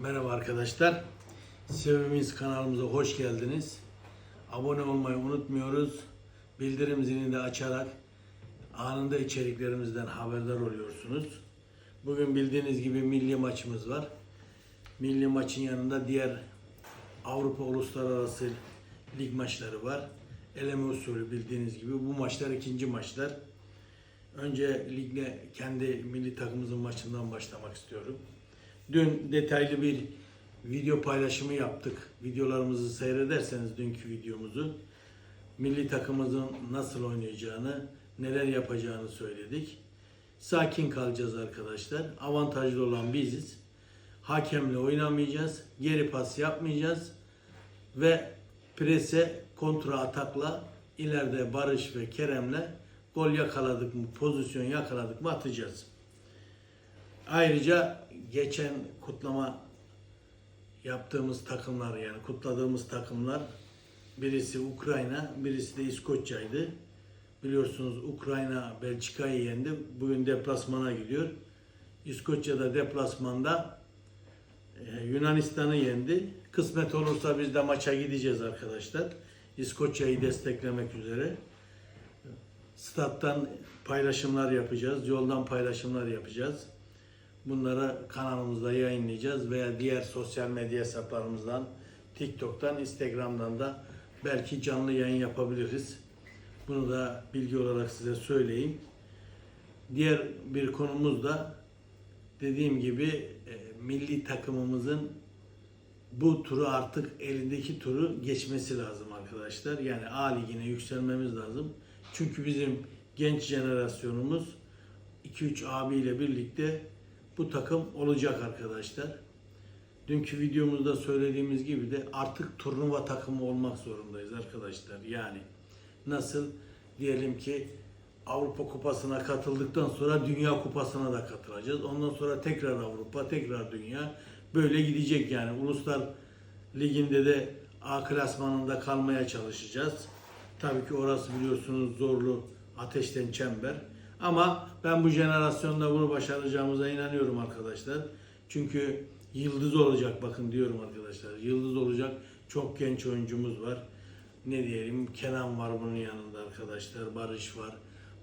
Merhaba arkadaşlar. Sevimiz kanalımıza hoş geldiniz. Abone olmayı unutmuyoruz. Bildirim zilini de açarak anında içeriklerimizden haberdar oluyorsunuz. Bugün bildiğiniz gibi milli maçımız var. Milli maçın yanında diğer Avrupa Uluslararası Lig maçları var. Eleme usulü bildiğiniz gibi bu maçlar ikinci maçlar. Önce ligle kendi milli takımımızın maçından başlamak istiyorum. Dün detaylı bir video paylaşımı yaptık. Videolarımızı seyrederseniz dünkü videomuzu milli takımımızın nasıl oynayacağını, neler yapacağını söyledik. Sakin kalacağız arkadaşlar. Avantajlı olan biziz. Hakemle oynamayacağız. Geri pas yapmayacağız. Ve prese kontra atakla ileride Barış ve Kerem'le gol yakaladık mı, pozisyon yakaladık mı atacağız. Ayrıca geçen kutlama yaptığımız takımlar yani kutladığımız takımlar birisi Ukrayna, birisi de İskoçya'ydı. Biliyorsunuz Ukrayna Belçika'yı yendi. Bugün deplasmana gidiyor. İskoçya'da deplasmanda e, Yunanistan'ı yendi. Kısmet olursa biz de maça gideceğiz arkadaşlar. İskoçya'yı desteklemek üzere. Stat'tan paylaşımlar yapacağız. Yoldan paylaşımlar yapacağız. Bunları kanalımızda yayınlayacağız veya diğer sosyal medya hesaplarımızdan, TikTok'tan, Instagram'dan da belki canlı yayın yapabiliriz. Bunu da bilgi olarak size söyleyeyim. Diğer bir konumuz da dediğim gibi e, milli takımımızın bu turu artık elindeki turu geçmesi lazım arkadaşlar. Yani A ligine yükselmemiz lazım. Çünkü bizim genç jenerasyonumuz 2-3 abiyle birlikte bu takım olacak arkadaşlar. Dünkü videomuzda söylediğimiz gibi de artık turnuva takımı olmak zorundayız arkadaşlar. Yani nasıl diyelim ki Avrupa Kupası'na katıldıktan sonra Dünya Kupası'na da katılacağız. Ondan sonra tekrar Avrupa, tekrar Dünya. Böyle gidecek yani. Uluslar Ligi'nde de A klasmanında kalmaya çalışacağız. Tabii ki orası biliyorsunuz zorlu ateşten çember. Ama ben bu jenerasyonda bunu başaracağımıza inanıyorum arkadaşlar. Çünkü yıldız olacak bakın diyorum arkadaşlar. Yıldız olacak çok genç oyuncumuz var. Ne diyelim Kenan var bunun yanında arkadaşlar. Barış var.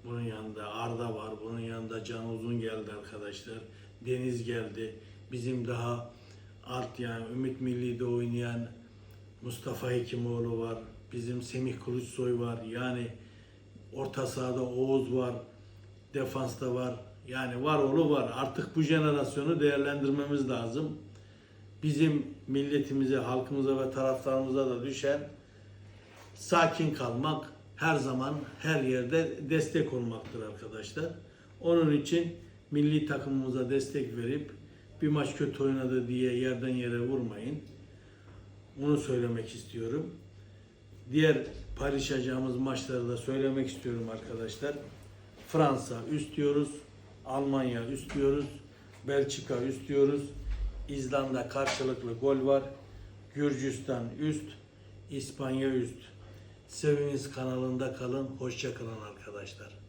Bunun yanında Arda var. Bunun yanında Can Uzun geldi arkadaşlar. Deniz geldi. Bizim daha alt yani Ümit Milli'de oynayan Mustafa Hekimoğlu var. Bizim Semih Kılıçsoy var. Yani orta sahada Oğuz var. Defansta var. Yani var oğlu var. Artık bu jenerasyonu değerlendirmemiz lazım. Bizim milletimize, halkımıza ve taraftarımıza da düşen sakin kalmak, her zaman her yerde destek olmaktır arkadaşlar. Onun için milli takımımıza destek verip bir maç kötü oynadı diye yerden yere vurmayın. Bunu söylemek istiyorum. Diğer paylaşacağımız maçları da söylemek istiyorum arkadaşlar. Fransa üst diyoruz. Almanya üst diyoruz. Belçika üst diyoruz. İzlanda karşılıklı gol var. Gürcistan üst. İspanya üst. Seviniz kanalında kalın. Hoşça kalın arkadaşlar.